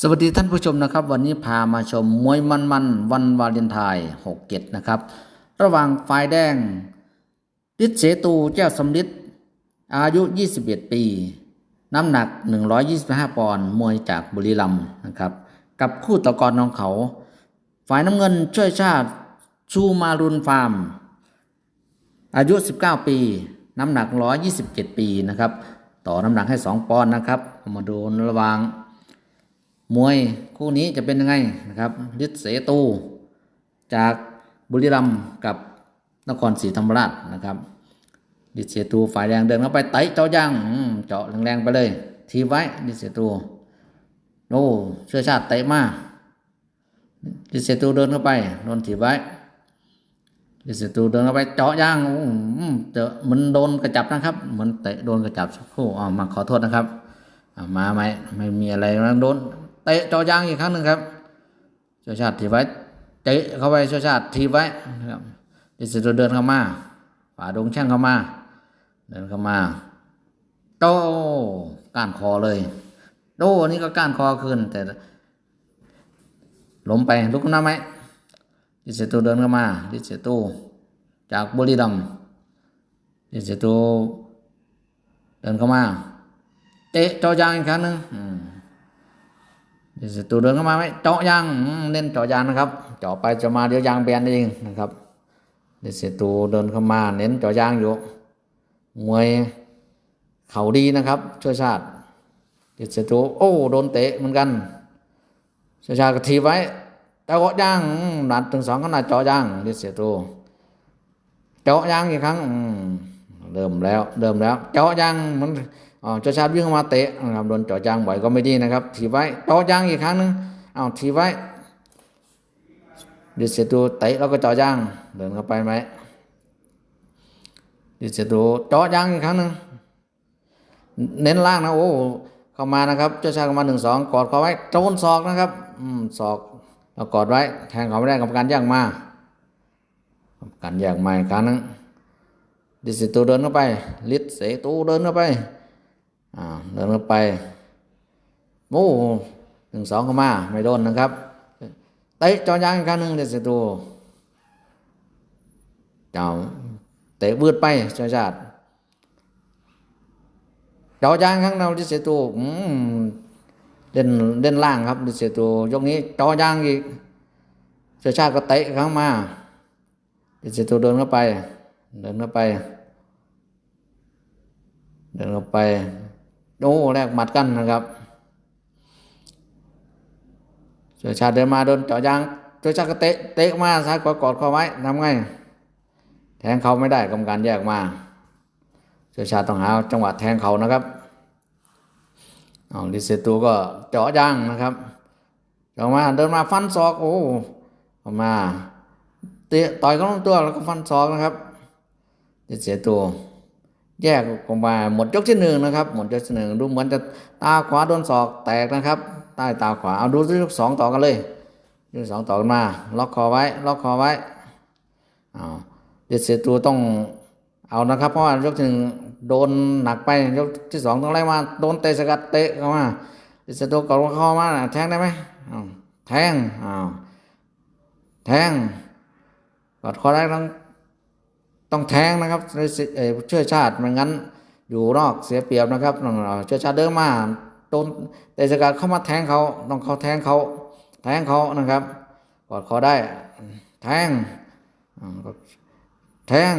สวัสดีท่านผู้ชมนะครับ วันนี้พามาชมมวยมันมันวันวาเลนไทน์6เกตนะครับ ระหว่างฝ่ายแดงฤทธิ์เสตูเจ้าสำลิดอายุ 21 ปี น้ำหนัก 125 ปอนด์มวยจากบุรีรัมย์นะครับ กับคู่ตะกรของเขา ฝ่ายน้ำเงินช่วยชาติชูมารุนฟาร์ม อายุ 19 ปี น้ำหนัก 127 ปีนะครับ ต่อน้ำหนักให้ 2 ปอนด์นะครับ มาดูระหว่าง มวยคู่นี้จะเป็นยังไงนะครับฤทธิ์เสตูจากบุรีรัมย์กับนครศรีธรรมราชนะครับฤทธิ์เสตูฝ่ายแดงเดินเข้าไปเตะเจาะยางอืมเจาะแรงๆไปเลย ทีไว้ฤทธิ์เสตูโอ้เชื่อชาติเตะมาฤทธิ์เสตูเดินเข้าไปโดนถีบไว้ฤทธิ์เสตูเดินเข้าไปเจาะยางอืมเจอมันโดนกระจับนะครับเหมือนเตะโดนกระจับสักครู่อ่ามาขอโทษนะครับอ่ามาไหมไม่มีอะไรนะโดน เตะจอยางอีกครั้งหนึ่งครับชาชาติทีไว้เตะเข้าไปชาชาติทีไว้นะครับดิสโตเดินเข้ามาฝ่าดงแช่งเข้ามา เดินเข้ามาโต้ก้านคอเลยโตอันนี้ก็ก้านคอขึ้น แต่ล้มไปลุกขึ้นมาไหมดิสโตเดินเข้ามาดิสโตจากบุรีรัมย์ดิสโตเดินเข้ามา เตะจอยางอีกครั้งหนึ่ง อืมเดี๋ยวศัตรูเดินเข้ามาไหมเจาะยางเน้นเจาะยางนะครับ เจาะไปเจาะมาเดี๋ยวยางแบนเองนะครับเดี๋ยวศัตรูเดินเข้ามา เน้นเจาะยางอยู่มวยเข่าดีนะครับ ช่วยชาติเดี๋ยวศัตรูโอ้โดนเตะเหมือนกันช่วยชาติก็ทีไว้เจาะยางอืมนัดถึงสองขนาดเจาะยางเดี๋ยวศัตรูเจาะยางอีกครั้งเริ่มแล้วเริ่มแล้ว เจาะยางมัน อ๋อเจ้าชาติวิ่งเข้ามาเตะนะครับโดนจ่อจางบ่อยก็ไม่ดีนะครับถีบไว้จ่อจางอีกครั้งหนึงเอาถีบไว้ดิเสตูเตะแล้วก็จ่อจางเดินเข้าไปไหมดิเสตูจ่อจางอีกครั้งหนึ่งเน้นล่างนะโอ้เข้ามานะครับเจ้าชายเข้ามาหนึ่งสองกอดเขาไว้โจนศอกนะครับอืมศอกเรากอดไว้ แทงเขาไม่ได้กรรมการย่างมากรรมการย่างมาอีกครั้งนึงดิเสตูเดินเข้าไป ลิดเสตูเดินเข้าไป อ่าเดินเข้าไปโอ้หนึ่งสองเข้ามาไม่โดนนะครับเตะจอยางอีกครั้งหนึ่งเดยวสิตูเจ้าเตะบืดไปชาชาติจอยางครั้งเราเดยวสิตูอืมเด่นเด่นล่างครับเดยวสิตูยกนี้จอยางอีกชาชาติก็เตะครั้งมาเดยวสิตูเดินเข้าไป เดินเข้าไป เดินเข้าไป โอ้แลกหมัดกันนะครับเสือชาติเดินมาโดนเจาะยางเสือชาติก็เตะเตะมาซ้ายขวากอดเขาไว้ทำไง แทงเขาไม่ได้กรรมการแยกมาเสือชาติต้องหาจังหวะแทงเขานะครับเอาลิเซตูก็เจาะยางนะครับเจาะมาเดินมาฟันศอกโอ้ออกมาเตะต่อยเขาลงตัวแล้วก็ฟันศอกนะครับลิเซตู แยกออกมาหมดยกที่หนึ่งนะครับ หมดยกที่หนึ่งดูเหมือนจะตาขวาโดนศอกแตกนะครับ ใต้ตาขวาเอาดูที่ยกสองต่อกันเลยยกสองต่อกันมา ล็อกคอไว้ ล็อกคอไว้เอาเด็ดเสียตัวต้องเอานะครับ เพราะว่ายกที่หนึ่งโดนหนักไปยกที่สองต้องไล่มาโดนเตะสกัดเตะเข้ามาเด็ดเสียตัวกดคอมาแทงได้ไหมเอาแทงเอาแทงกดคอได้ต้อง ต้องแทงนะครับในสิเอ่อเชื่อชาติไม่งั้นอยู่นอกเสียเปรียบนะครับเชื่อชาติเดินมาโดนแต่สกัดเข้ามาแทงเขาต้องเขาแทงเขาแทงเขานะครับกอดคอได้ แทงแทง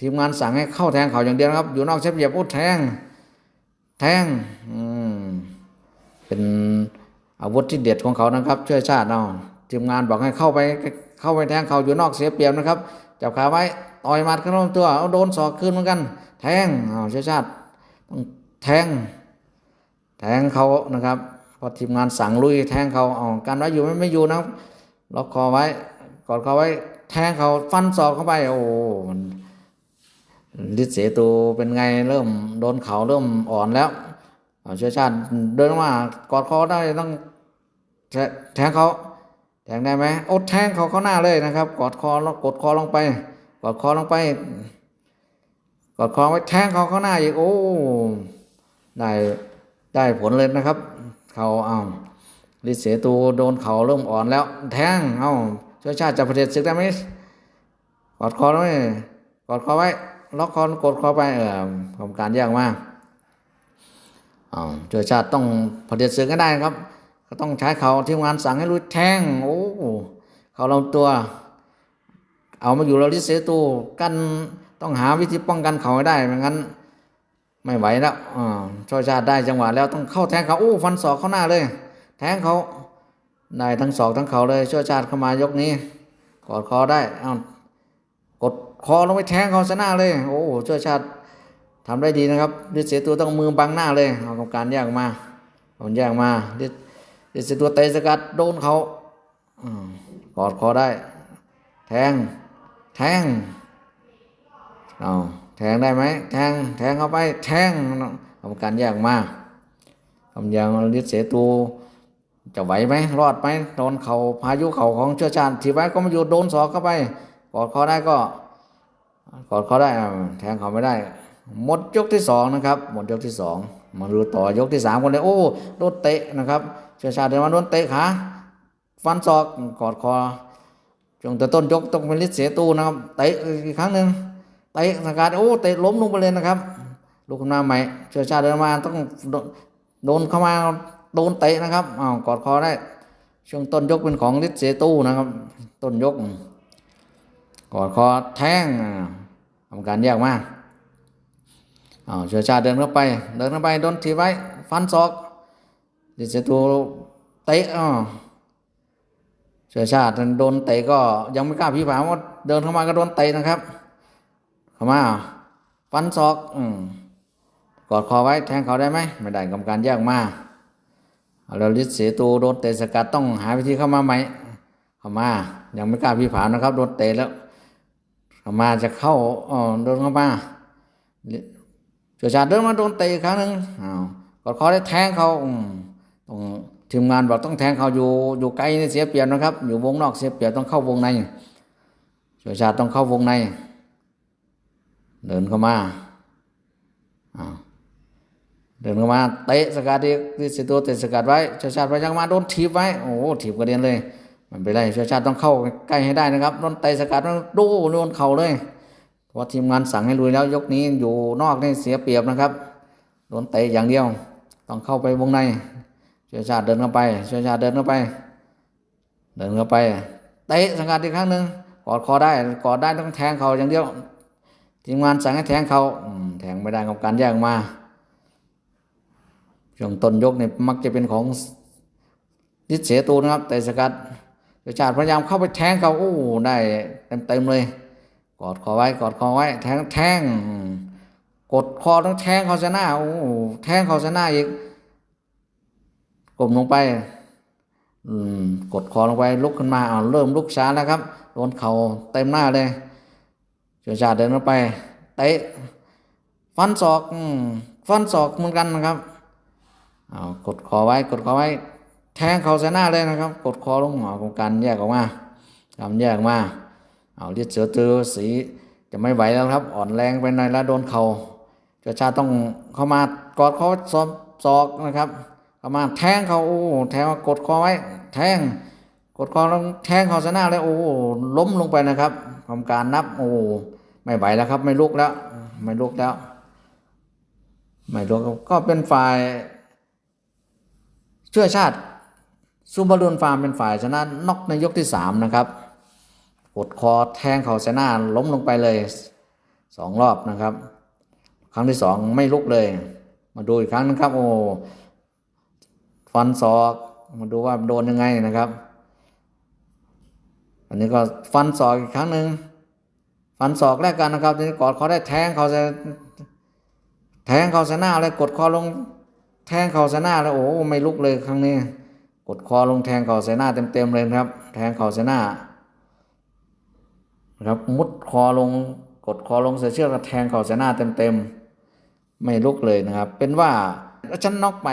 ทีมงานสั่งให้เข้าแทงเขาอย่างเดียวนะครับ อยู่นอกเสียเปรียบโอ้แทง แทงอืมเป็นอาวุธที่เด็ดของเขานะครับ ช่วยชาติเอาทีมงานบอกให้เข้าไปเข้าไปแทงเขาอยู่นอกเสียเปรียบนะครับ จับขาไว้ต่อยหมัดขึ้นลำตัวเอาโดนศอกคืนเหมือนกัน แทงเอาเชื้อชาติต้องแทง แทงเขานะครับ พอทีมงานสั่งลุยแทงเขาเอาการไว้อยู่ไม่ไม่อยู่นะล็อกคอไว้กอดเขาไว้ แทงเขาฟันศอกเข้าไป โอ้มันลิศเสตูเป็นไงเริ่มโดนเขาเริ่มอ่อนแล้วเอาเชื้อชาติเดินมากอดคอได้ต้องแทแทงเขา แทงได้ไหมอ้แทงเขาเข้าหน้าเลยนะครับ กอดคอลกดคอลงไป กอดคอลงไป กอดคอไว้แทงเขาเข้าหน้าอีกโอ้ได้ได้ผลเลยนะครับ เขาเอาฤทธิ์เสตูโดนเขาเริ่มอ่อนแล้ว แทงเอ้าช่วยชาติจะประเทศศึกได้ไหมกอดคอไว้กอดคอไว้ล็อกคอกดคอไปเออกรรมการแยกมากอ้าช่วยชาติต้องประเทศศึกก็ได้ครับ ก็ต้องใช้เขาทีมงานสั่งให้ลุยแทงโอ้เขาลำตัว เอามาอยู่เราลิเสตูกันต้องหาวิธีป้องกันเขาให้ได้ไม่งั้น ไม่ไหวแล้วอ่าช่วยชาติได้จังหวะแล้วต้องเข้าแทงเขาโอ้ฟันศอกเข้าหน้าเลย แทงเขาได้ทั้งศอกทั้งเขาเลยช่วยชาติเข้ามายกนี้กอดคอได้อ้ากดคอลงไปแทงเขาซะหน้าเลย โอ้ช่วยชาติทำได้ดีนะครับดิเสียตัวต้องมือบังหน้าเลยเอากรรมการแยกมาเอาแยกมาดิ เดิเสียตัวเตะสกัดโดนเขาอกอดคอได้ แทง แทงเอาแทงได้ไหมแทง แทงเข้าไป แทงกรรมการแยกมาคำยังฤทธิ์เสตูจะไหวไหมรอดไหมโดนเขาพายุเขาของเชื้อชาติทีไว้ก็มาอยู่โดนสอกเข้าไปกอดคอได้ก็กอดคอได้แทงเขาไม่ได้ หมดยกที่สองนะครับ หมดยกที่สองมาดูต่อยกที่สามคนเลยโอ้โดนเตะนะครับ เชื้อชาเดินมาโดนเตะขาฟันศอกกอดคอช่วงแต่ต้นยกต้องเป็นฤทธิ์เสียตูนะครับเตะอีกครั้งหนึ่งเตะสกัดโอ้เตะล้มลงไปเลยนะครับลูกขึ้นมาใหม่เชื้อชาเดินมาต้องโดนเข้ามาโดนเตะนะครับอ้าวกอดคอได้ช่วงต้นยกเป็นของฤทธิ์เสียตูนะครับ ต้นยกกอดคอแทงอ่าทำการแยกมาอ้าวเชื้อชาเดินเข้าไป เดินเข้าไปโดนทีบไว้ ฟันศอก ฤทธิ์เตูเตะอ้าวเชื้อชาติโดนเตะก็ยังไม่กล้าพิพากษาว่าเดินเข้ามาก็โดนเตะนะครับ เข้ามาฟันศอกอืมกอดคอไว้แทงเขาได้ไหมไม่ได้กรรมการแยกมาเอาแล้วลิศเสียตูโดนเตะสกัดต้องหาวิธีเข้ามาใหมเข้ามา ยังไม่กล้าพิพากษานะครับ โดนเตะแล้วเข้ามาจะเข้าอ๋อโดนเข้ามาเชื้อชาติเดินมาโดนเตะอีกครั้งหนึ่งอ้าวกอดคอได้แทงเขาอืม ต้องทีมงานบอกต้องแทงเขาอยู่อยู่ไกลเสียเปรียบนะครับ อยู่วงนอกเสียเปรียบต้องเข้าวงในเชื้อชาติต้องเข้าวงใน เดินเข้ามาเดินเข้ามาเตะสกัดอีกที่สิตัวเตะสกัดไว้เชื้อชาติพยายามมาโดนถีบไว้โอ้ถีบกระเด็นเลย มันเป็นไรเชื้อชาติต้องเข้าใกล้ให้ได้นะครับโดนเตะสกัดดูโดนเข่าเลยเพราะทีมงานสั่งให้ลุยแล้วยกนี้อยู่นอกนี่เสียเปรียบนะครับโดนเตะอย่างเดียว ต้องเข้าไปวงใน เชื้อชาติเดินเข้าไปเชื้อชาติเดินเข้าไป เดินเข้าไปเตะสังกัดอีกครั้งหนึ่งกอดคอได้กอดได้ต้องแทงเขาอย่างเดียวทีมงานสั่งให้แทงเขาแทงไม่ได้กับการแยกมาช่วงต้นยกเนี่มักจะเป็นของดิษเสตูนะครับเตะสกัดเชื้อชาติพยายามเข้าไปแทงเขาโอ้ได้เต็มๆเลย กอดคอไว้กอดคอไว้ แทงแทงกดคอต้องแทงเขาชนะโอ้แทงเขาชนะอีก กลมลงไปกดคอลงไปลุกขึ้นมาอ้าเริ่มลุกช้าแล้วครับโดนเข่าเต็มหน้าเลยเชื้อชาเดินเข้าไปเตะฟันศอกฟันศอกเหมือนกันนะครับอ้ากดคอไว้กดคอไว้ แทงเข่าใส่หน้าเลยนะครับ กดคอลงหัวของการแยกออกมาทำแยกออกมาเอาเลียดเสือตือสีจะไม่ไหวแล้วครับ อ่อนแรงไปหน่อยแล้วโดนเข่าเชื้อชาต้องเข้ามากอดคอศอกศอกนะครับ เข้ามาแทงเขาโอ้แทงกดคอไว้ แทงกดคอแล้วแทงเขาซะหน้าเลยโอ้ล้มลงไปนะครับทำการนับโอ้ไม่ไหวแล้วครับ ไม่ลุกแล้ว ไม่ลุกแล้ว ไม่ลุกก็เป็นฝ่ายช่วยชาติซูบารุนฟาร์มเป็นฝ่ายชนะน็อกในยกที่สามนะครับกดคอแทงเขาใส่หน้าล้มลงไปเลยสองรอบนะครับ ครั้งที่สองไม่ลุกเลย มาดูอีกครั้งนึงครับ โอ้ ฟันศอกมาดูว่าโดนยังไงนะครับ อันนี้ก็ฟันศอกอีกครั้งหนึ่งฟันศอกแรกกันนะครับทีนี้กอดเขาได้แทงเขาจะแทงเขาใส่หน้าเลยกดคอลง แทงเขาใส่หน้าแล้วโอ้ไม่ลุกเลยครั้งนี้ กดคอลงแทงเขาใส่หน้าเต็มๆเลยครับ แทงเขาใส่หน้านะครับมุดคอลงกดคอลงใส่เชือกแล้วแทงเขาใส่หน้าเต็มๆไม่ลุกเลยนะครับ เป็นว่าฉันน็อกไป